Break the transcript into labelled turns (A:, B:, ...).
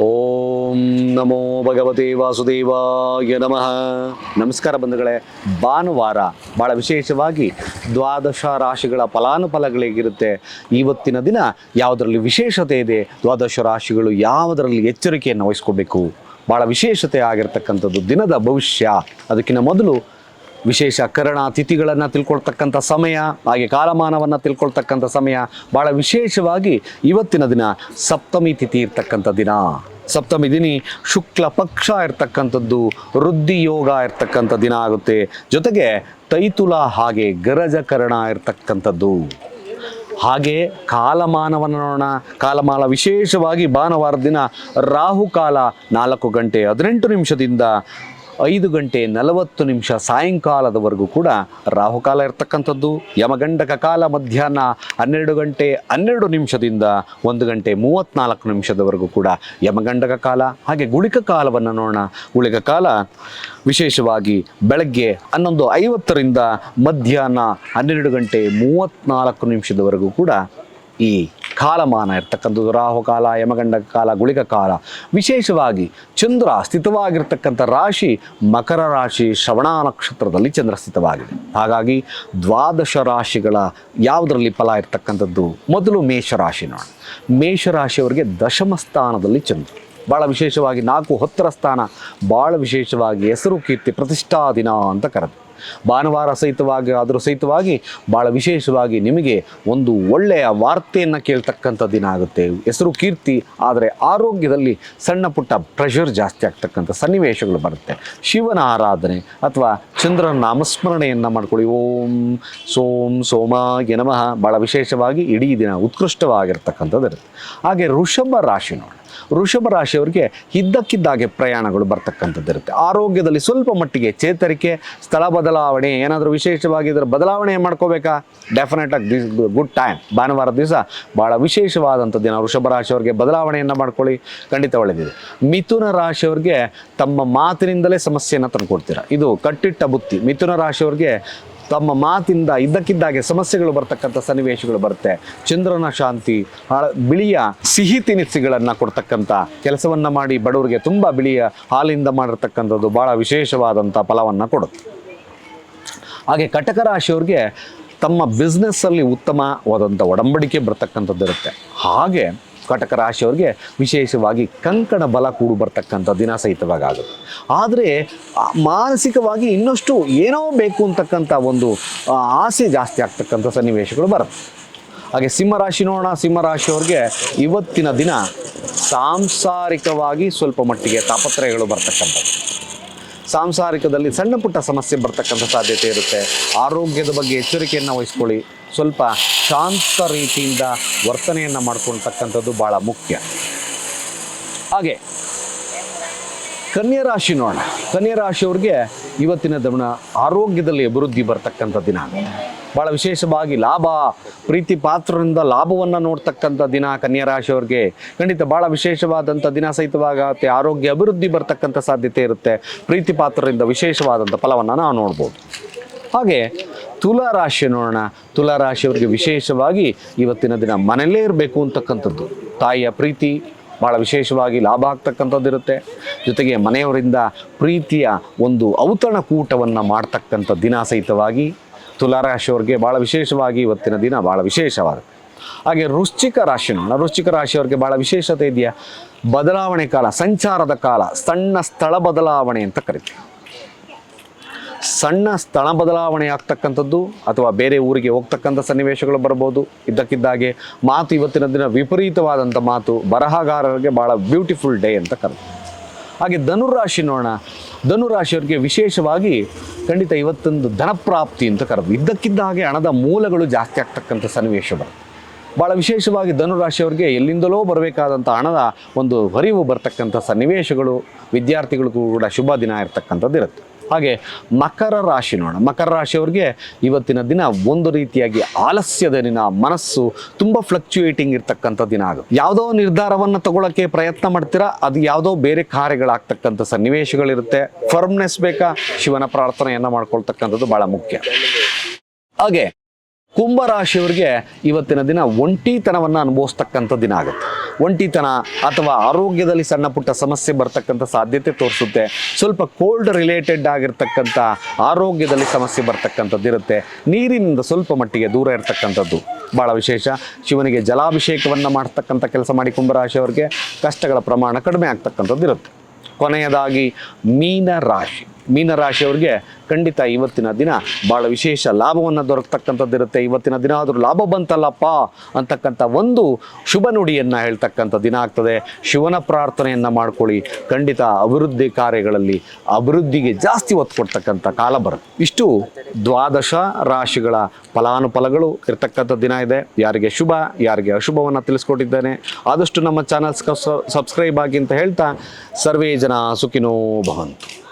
A: ಓಂ ನಮೋ ಭಗವತೆ ವಾಸುದೇವಾಯ ನಮಃ. ನಮಸ್ಕಾರ ಬಂಧುಗಳೇ, ಭಾನುವಾರ ಭಾಳ ವಿಶೇಷವಾಗಿ ದ್ವಾದಶ ರಾಶಿಗಳ ಫಲಾನುಫಲಗಳಿಗಿರುತ್ತೆ. ಇವತ್ತಿನ ದಿನ ಯಾವುದರಲ್ಲಿ ವಿಶೇಷತೆ ಇದೆ, ದ್ವಾದಶ ರಾಶಿಗಳು ಯಾವುದರಲ್ಲಿ ಎಚ್ಚರಿಕೆಯನ್ನು ವಹಿಸ್ಕೋಬೇಕು? ಭಾಳ ವಿಶೇಷತೆ ಆಗಿರತಕ್ಕಂಥದ್ದು ದಿನದ ಭವಿಷ್ಯ. ಅದಕ್ಕಿಂತ ಮೊದಲು ವಿಶೇಷ ಕರಣ ತಿಥಿಗಳನ್ನು ತಿಳ್ಕೊಳ್ತಕ್ಕಂಥ ಸಮಯ, ಹಾಗೆ ಕಾಲಮಾನವನ್ನು ತಿಳ್ಕೊಳ್ತಕ್ಕಂಥ ಸಮಯ ಭಾಳ ವಿಶೇಷವಾಗಿ ಇವತ್ತಿನ ದಿನ ಸಪ್ತಮಿ ತಿಥಿ ಇರ್ತಕ್ಕಂಥ ದಿನ. ಸಪ್ತಮಿ ದಿನಿ ಶುಕ್ಲ ಪಕ್ಷ ಇರ್ತಕ್ಕಂಥದ್ದು, ವೃದ್ಧಿ ಯೋಗ ಇರ್ತಕ್ಕಂಥ ದಿನ ಆಗುತ್ತೆ. ಜೊತೆಗೆ ತೈತುಲ ಹಾಗೆ ಗರಜಕರಣ ಇರ್ತಕ್ಕಂಥದ್ದು. ಹಾಗೆ ಕಾಲಮಾನವನ್ನು ನೋಡೋಣ. ಕಾಲಮಾನ ವಿಶೇಷವಾಗಿ ಭಾನುವಾರದ ದಿನ ರಾಹುಕಾಲ ನಾಲ್ಕು ಗಂಟೆ ಹದಿನೆಂಟು ನಿಮಿಷದಿಂದ ಐದು ಗಂಟೆ ನಲವತ್ತು ನಿಮಿಷ ಸಾಯಂಕಾಲದವರೆಗೂ ಕೂಡ ರಾಹುಕಾಲ ಇರ್ತಕ್ಕಂಥದ್ದು. ಯಮಗಂಡಕ ಕಾಲ ಮಧ್ಯಾಹ್ನ ಹನ್ನೆರಡು ಗಂಟೆ ಹನ್ನೆರಡು ನಿಮಿಷದಿಂದ ಒಂದು ಗಂಟೆ ಮೂವತ್ತ್ನಾಲ್ಕು ನಿಮಿಷದವರೆಗೂ ಕೂಡ ಯಮಗಂಡಕ ಕಾಲ ಹಾಗೆ ಗುಳಿಕ ಕಾಲವನ್ನು ನೋಡೋಣ. ಗುಳಿಕ ಕಾಲ ವಿಶೇಷವಾಗಿ ಬೆಳಗ್ಗೆ ಹನ್ನೊಂದು ಐವತ್ತರಿಂದ ಮಧ್ಯಾಹ್ನ ಹನ್ನೆರಡು ಗಂಟೆ ಮೂವತ್ತ್ನಾಲ್ಕು ನಿಮಿಷದವರೆಗೂ ಕೂಡ ಈ ಕಾಲಮಾನ ಇರ್ತಕ್ಕಂಥದ್ದು, ರಾಹುಕಾಲ, ಯಮಗಂಡ ಕಾಲ ಗುಳಿಕ ಕಾಲ. ವಿಶೇಷವಾಗಿ ಚಂದ್ರ ಸ್ಥಿತವಾಗಿರ್ತಕ್ಕಂಥ ರಾಶಿ ಮಕರ ರಾಶಿ, ಶ್ರವಣ ನಕ್ಷತ್ರದಲ್ಲಿ ಚಂದ್ರ ಸ್ಥಿತವಾಗಿದೆ ಹಾಗಾಗಿ ದ್ವಾದಶ ರಾಶಿಗಳ ಯಾವುದರಲ್ಲಿ ಫಲ ಇರ್ತಕ್ಕಂಥದ್ದು? ಮೊದಲು ಮೇಷರಾಶಿ ನೋಡಿ ಮೇಷರಾಶಿಯವರಿಗೆ ದಶಮ ಸ್ಥಾನದಲ್ಲಿ ಚಂದ್ರ. ಭಾಳ ವಿಶೇಷವಾಗಿ ನಾಲ್ಕು ಹತ್ತರ ಸ್ಥಾನ ಭಾಳ ವಿಶೇಷವಾಗಿ ಹೆಸರು, ಕೀರ್ತಿ, ಪ್ರತಿಷ್ಠಾ ದಿನ ಅಂತ ಕರೆದು ಭಾನುವಾರ ಸಹಿತವಾಗಿ, ಆದರೂ ಸಹಿತವಾಗಿ ಭಾಳ ವಿಶೇಷವಾಗಿ ನಿಮಗೆ ಒಂದು ಒಳ್ಳೆಯ ವಾರ್ತೆಯನ್ನು ಕೇಳ್ತಕ್ಕಂಥ ದಿನ ಆಗುತ್ತೆ. ಹೆಸರು ಕೀರ್ತಿ, ಆದರೆ ಆರೋಗ್ಯದಲ್ಲಿ ಸಣ್ಣ ಪುಟ್ಟ ಪ್ರೆಷರ್ ಜಾಸ್ತಿ ಆಗ್ತಕ್ಕಂಥ ಸನ್ನಿವೇಶಗಳು ಬರುತ್ತೆ. ಶಿವನ ಆರಾಧನೆ ಅಥವಾ ಚಂದ್ರನ ನಾಮಸ್ಮರಣೆಯನ್ನು ಮಾಡ್ಕೊಳ್ಳಿ. ಓಂ, ಸೋಂ ಸೋಮ ನಮಃ. ಭಾಳ ವಿಶೇಷವಾಗಿ ಇಡೀ ದಿನ ಉತ್ಕೃಷ್ಟವಾಗಿರ್ತಕ್ಕಂಥದ್ದು ಇರುತ್ತೆ ಹಾಗೆ ಋಷಭ ರಾಶಿ ನೋಡಿ. ವೃಷಭ ರಾಶಿಯವರಿಗೆ ಇದ್ದಕ್ಕಿದ್ದಾಗೆ ಪ್ರಯಾಣಗಳು ಬರ್ತಕ್ಕಂಥದ್ದು ಇರುತ್ತೆ ಆರೋಗ್ಯದಲ್ಲಿ ಸ್ವಲ್ಪ ಮಟ್ಟಿಗೆ ಚೇತರಿಕೆ, ಸ್ಥಳ ಬದಲಾವಣೆ, ಏನಾದರೂ ವಿಶೇಷವಾಗಿ ಇದರ ಬದಲಾವಣೆ ಮಾಡ್ಕೋಬೇಕಾ? ಡೆಫಿನೆಟಾಗಿ ದಿಸ್ ಗುಡ್ ಟೈಮ್ ಭಾನುವಾರ ದಿವಸ ಭಾಳ ವಿಶೇಷವಾದಂಥ ದಿನ. ವೃಷಭ ರಾಶಿಯವರಿಗೆ ಬದಲಾವಣೆಯನ್ನು ಮಾಡ್ಕೊಳ್ಳಿ. ಖಂಡಿತ ಒಳ್ಳೆದಿದೆ. ಮಿಥುನ ರಾಶಿಯವರಿಗೆ ತಮ್ಮ ಮಾತಿನಿಂದಲೇ ಸಮಸ್ಯೆಯನ್ನು ತಂದುಕೊಡ್ತೀರಾ? ಇದು ಕಟ್ಟಿಟ್ಟ ಬುತ್ತಿ. ಮಿಥುನ ರಾಶಿಯವರಿಗೆ ತಮ್ಮ ಮಾತಿಂದ ಇದ್ದಕ್ಕಿದ್ದಾಗೆ ಸಮಸ್ಯೆಗಳು ಬರ್ತಕ್ಕಂಥ ಸನ್ನಿವೇಶಗಳು ಬರುತ್ತೆ. ಚಂದ್ರನ ಶಾಂತಿ ಬಿಳಿಯ ಸಿಹಿ ತಿನಿಸುಗಳನ್ನು ಕೊಡ್ತಕ್ಕಂಥ ಕೆಲಸವನ್ನು ಮಾಡಿ ಬಡವರಿಗೆ ತುಂಬ ಬಿಳಿಯ ಹಾಲಿಂದ ಮಾಡಿರ್ತಕ್ಕಂಥದ್ದು ಭಾಳ ವಿಶೇಷವಾದಂಥ ಫಲವನ್ನು ಕೊಡುತ್ತೆ. ಹಾಗೆ ಕಟಕ ರಾಶಿಯವ್ರಿಗೆ ತಮ್ಮ ಬಿಸ್ನೆಸ್ಸಲ್ಲಿ ಉತ್ತಮವಾದಂಥ ಒಡಂಬಡಿಕೆ ಬರ್ತಕ್ಕಂಥದ್ದು ಇರುತ್ತೆ ಹಾಗೆ ಕಟಕ ರಾಶಿಯವ್ರಿಗೆ ವಿಶೇಷವಾಗಿ ಕಂಕಣ ಬಲ ಕೂಡು ಬರ್ತಕ್ಕಂಥ ದಿನ ಸಹಿತವಾಗಿ ಆಗುತ್ತೆ ಆದರೆ ಮಾನಸಿಕವಾಗಿ ಇನ್ನಷ್ಟು ಏನೋ ಬೇಕು ಅಂತಕ್ಕಂಥ ಒಂದು ಆಸೆ ಜಾಸ್ತಿ ಆಗ್ತಕ್ಕಂಥ ಸನ್ನಿವೇಶಗಳು ಬರುತ್ತೆ. ಹಾಗೆ ಸಿಂಹರಾಶಿ ನೋಡೋಣ. ಸಿಂಹರಾಶಿಯವ್ರಿಗೆ ಇವತ್ತಿನ ದಿನ ಸಾಂಸಾರಿಕವಾಗಿ ಸ್ವಲ್ಪ ಮಟ್ಟಿಗೆ ತಾಪತ್ರಯಗಳು ಬರ್ತಕ್ಕಂಥದ್ದು. ಸಾಂಸಾರಿಕದಲ್ಲಿ ಸಣ್ಣ ಪುಟ್ಟ ಸಮಸ್ಯೆ ಬರ್ತಕ್ಕಂಥ ಸಾಧ್ಯತೆ ಇರುತ್ತೆ. ಆರೋಗ್ಯದ ಬಗ್ಗೆ ಎಚ್ಚರಿಕೆಯನ್ನು ವಹಿಸ್ಕೊಳ್ಳಿ. ಸ್ವಲ್ಪ ಶಾಂತ ರೀತಿಯಿಂದ ವರ್ತನೆಯನ್ನು ಮಾಡ್ಕೊಳ್ತಕ್ಕಂಥದ್ದು ಭಾಳ ಮುಖ್ಯ. ಹಾಗೆ, ಕನ್ಯಾ ರಾಶಿ ನೋಡೋಣ. ಕನ್ಯಾ ರಾಶಿಯವ್ರಿಗೆ ಇವತ್ತಿನ ದಿನ ಆರೋಗ್ಯದಲ್ಲಿ ಅಭಿವೃದ್ಧಿ ಬರ್ತಕ್ಕಂಥ ದಿನ. ಭಾಳ ವಿಶೇಷವಾಗಿ ಲಾಭ, ಪ್ರೀತಿ ಪಾತ್ರರಿಂದ ಲಾಭವನ್ನು ನೋಡ್ತಕ್ಕಂಥ ದಿನ ಕನ್ಯಾ ರಾಶಿಯವ್ರಿಗೆ. ಖಂಡಿತ ಭಾಳ ವಿಶೇಷವಾದಂಥ ದಿನ ಸಹಿತವಾಗತ್ತೆ, ಆರೋಗ್ಯ ಅಭಿವೃದ್ಧಿ ಬರ್ತಕ್ಕಂಥ ಸಾಧ್ಯತೆ ಇರುತ್ತೆ. ಪ್ರೀತಿ ಪಾತ್ರರಿಂದ ವಿಶೇಷವಾದಂಥ ಫಲವನ್ನು ನಾವು ನೋಡ್ಬೋದು. ಹಾಗೆ ತುಲಾ ರಾಶಿ ನೋಡೋಣ. ತುಲಾ ರಾಶಿಯವ್ರಿಗೆ ವಿಶೇಷವಾಗಿ ಇವತ್ತಿನ ದಿನ ಮನೆಯಲ್ಲೇ ಇರಬೇಕು ಅಂತಕ್ಕಂಥದ್ದು. ತಾಯಿಯ ಪ್ರೀತಿ ಭಾಳ ವಿಶೇಷವಾಗಿ ಲಾಭ ಆಗ್ತಕ್ಕಂಥದ್ದು ಇರುತ್ತೆ. ಜೊತೆಗೆ ಮನೆಯವರಿಂದ ಪ್ರೀತಿಯ ಒಂದು ಔತಣಕೂಟವನ್ನು ಮಾಡ್ತಕ್ಕಂಥ ದಿನ ಸಹಿತವಾಗಿ ತುಲಾರಾಶಿಯವ್ರಿಗೆ ಭಾಳ ವಿಶೇಷವಾಗಿ ಇವತ್ತಿನ ದಿನ ಭಾಳ ವಿಶೇಷವಾದ ಹಾಗೆ ವೃಶ್ಚಿಕ ರಾಶಿ ರುಶ್ಚಿಕ ವೃಶ್ಚಿಕ ರಾಶಿಯವ್ರಿಗೆ ಭಾಳ ವಿಶೇಷತೆ ಇದೆಯಾ? ಬದಲಾವಣೆ ಕಾಲ, ಸಂಚಾರದ ಕಾಲ, ಸಣ್ಣ ಸ್ಥಳ ಬದಲಾವಣೆ ಅಂತ ಕರಿತೀವಿ. ಸಣ್ಣ ಸ್ಥಳ ಬದಲಾವಣೆ ಆಗ್ತಕ್ಕಂಥದ್ದು ಅಥವಾ ಬೇರೆ ಊರಿಗೆ ಹೋಗ್ತಕ್ಕಂಥ ಸನ್ನಿವೇಶಗಳು ಬರ್ಬೋದು. ಇದ್ದಕ್ಕಿದ್ದಾಗೆ ಮಾತು ಇವತ್ತಿನ ದಿನ ವಿಪರೀತವಾದಂಥ ಮಾತು, ಬರಹಗಾರರಿಗೆ ಭಾಳ ಬ್ಯೂಟಿಫುಲ್ ಡೇ ಅಂತ ಕರೆದು ಹಾಗೆ ಧನುರಾಶಿ ನೋಡೋಣ. ಧನುರಾಶಿಯವರಿಗೆ ವಿಶೇಷವಾಗಿ ಖಂಡಿತ ಇವತ್ತೊಂದು ಧನಪ್ರಾಪ್ತಿ ಅಂತ ಕರೆದು ಇದ್ದಕ್ಕಿದ್ದ ಹಾಗೆ ಹಣದ ಮೂಲಗಳು ಜಾಸ್ತಿ ಆಗ್ತಕ್ಕಂಥ ಸನ್ನಿವೇಶ ಬರುತ್ತೆ. ಭಾಳ ವಿಶೇಷವಾಗಿ ಧನುರಾಶಿಯವರಿಗೆ ಎಲ್ಲಿಂದಲೋ ಬರಬೇಕಾದಂಥ ಹಣದ ಒಂದು ಹರಿವು ಬರ್ತಕ್ಕಂಥ ಸನ್ನಿವೇಶಗಳು, ವಿದ್ಯಾರ್ಥಿಗಳಿಗೂ ಕೂಡ ಶುಭ ದಿನ ಇರತಕ್ಕಂಥದ್ದು ಇರುತ್ತೆ ಹಾಗೆ ಮಕರ ರಾಶಿ ನೋಡೋಣ. ಮಕರ ರಾಶಿಯವ್ರಿಗೆ ಇವತ್ತಿನ ದಿನ ಒಂದು ರೀತಿಯಾಗಿ ಆಲಸ್ಯದ ದಿನ, ಮನಸ್ಸು ತುಂಬ ಫ್ಲಕ್ಚುಯೇಟಿಂಗ್ ಇರ್ತಕ್ಕಂಥ ದಿನ ಆಗುತ್ತೆ ಯಾವುದೋ ನಿರ್ಧಾರವನ್ನು ತಗೊಳ್ಳೋಕ್ಕೆ ಪ್ರಯತ್ನ ಮಾಡ್ತೀರಾ? ಅದು ಯಾವುದೋ ಬೇರೆ ಕಾರ್ಯಗಳಾಗ್ತಕ್ಕಂಥ ಸನ್ನಿವೇಶಗಳಿರುತ್ತೆ. ಫರ್ಮ್ನೆಸ್ ಬೇಕಾ? ಶಿವನ ಪ್ರಾರ್ಥನೆಯನ್ನು ಮಾಡ್ಕೊಳ್ತಕ್ಕಂಥದ್ದು ಭಾಳ ಮುಖ್ಯ. ಹಾಗೆ ಕುಂಭರಾಶಿಯವರಿಗೆ ಇವತ್ತಿನ ದಿನ ಒಂಟಿತನವನ್ನು ಅನುಭವಿಸ್ತಕ್ಕಂಥ ದಿನ ಆಗುತ್ತೆ. ಒಂಟಿತನ ಅಥವಾ ಆರೋಗ್ಯದಲ್ಲಿ ಸಣ್ಣ ಪುಟ್ಟ ಸಮಸ್ಯೆ ಬರ್ತಕ್ಕಂಥ ಸಾಧ್ಯತೆ ತೋರಿಸುತ್ತೆ. ಸ್ವಲ್ಪ ಕೋಲ್ಡ್ ರಿಲೇಟೆಡ್ ಆಗಿರ್ತಕ್ಕಂಥ ಆರೋಗ್ಯದಲ್ಲಿ ಸಮಸ್ಯೆ ಬರ್ತಕ್ಕಂಥದ್ದು ಇರುತ್ತೆ. ನೀರಿನಿಂದ ಸ್ವಲ್ಪ ಮಟ್ಟಿಗೆ ದೂರ ಇರತಕ್ಕಂಥದ್ದು ಭಾಳ ವಿಶೇಷ. ಶಿವನಿಗೆ ಜಲಾಭಿಷೇಕವನ್ನು ಮಾಡ್ತಕ್ಕಂಥ ಕೆಲಸ ಮಾಡಿ ಕುಂಭರಾಶಿಯವರಿಗೆ ಕಷ್ಟಗಳ ಪ್ರಮಾಣ ಕಡಿಮೆ ಆಗ್ತಕ್ಕಂಥದ್ದು ಇರುತ್ತೆ. ಕೊನೆಯದಾಗಿ ಮೀನ ರಾಶಿ ಮೀನರಾಶಿಯವರಿಗೆ ಖಂಡಿತ ಇವತ್ತಿನ ದಿನ ಭಾಳ ವಿಶೇಷ ಲಾಭವನ್ನು ದೊರಕತಕ್ಕಂಥದ್ದು ಇರುತ್ತೆ. ಇವತ್ತಿನ ದಿನ ಆದರೂ ಲಾಭ ಬಂತಲ್ಲಪ್ಪ ಅಂತಕ್ಕಂಥ ಒಂದು ಶುಭ ನುಡಿಯನ್ನು ಹೇಳ್ತಕ್ಕಂಥ ದಿನ ಆಗ್ತದೆ. ಶಿವನ ಪ್ರಾರ್ಥನೆಯನ್ನು ಮಾಡ್ಕೊಳ್ಳಿ. ಖಂಡಿತ ಅಭಿವೃದ್ಧಿ ಕಾರ್ಯಗಳಲ್ಲಿ ಅಭಿವೃದ್ಧಿಗೆ ಜಾಸ್ತಿ ಒತ್ತು ಕೊಡ್ತಕ್ಕಂಥ ಕಾಲ ಬರುತ್ತೆ. ಇಷ್ಟು ದ್ವಾದಶ ರಾಶಿಗಳ ಫಲಾನುಫಲಗಳು ಇರತಕ್ಕಂಥ ದಿನ ಇದೆ. ಯಾರಿಗೆ ಶುಭ, ಯಾರಿಗೆ ಅಶುಭವನ್ನು ತಿಳಿಸ್ಕೊಟ್ಟಿದ್ದೇನೆ. ಆದಷ್ಟು ನಮ್ಮ ಚಾನಲ್ಸ್ ಸಬ್ಸ್ಕ್ರೈಬ್ ಆಗಿ ಅಂತ ಹೇಳ್ತಾ ಸರ್ವೇ ಜನ ಸುಖಿನೋ ಭವಂತು.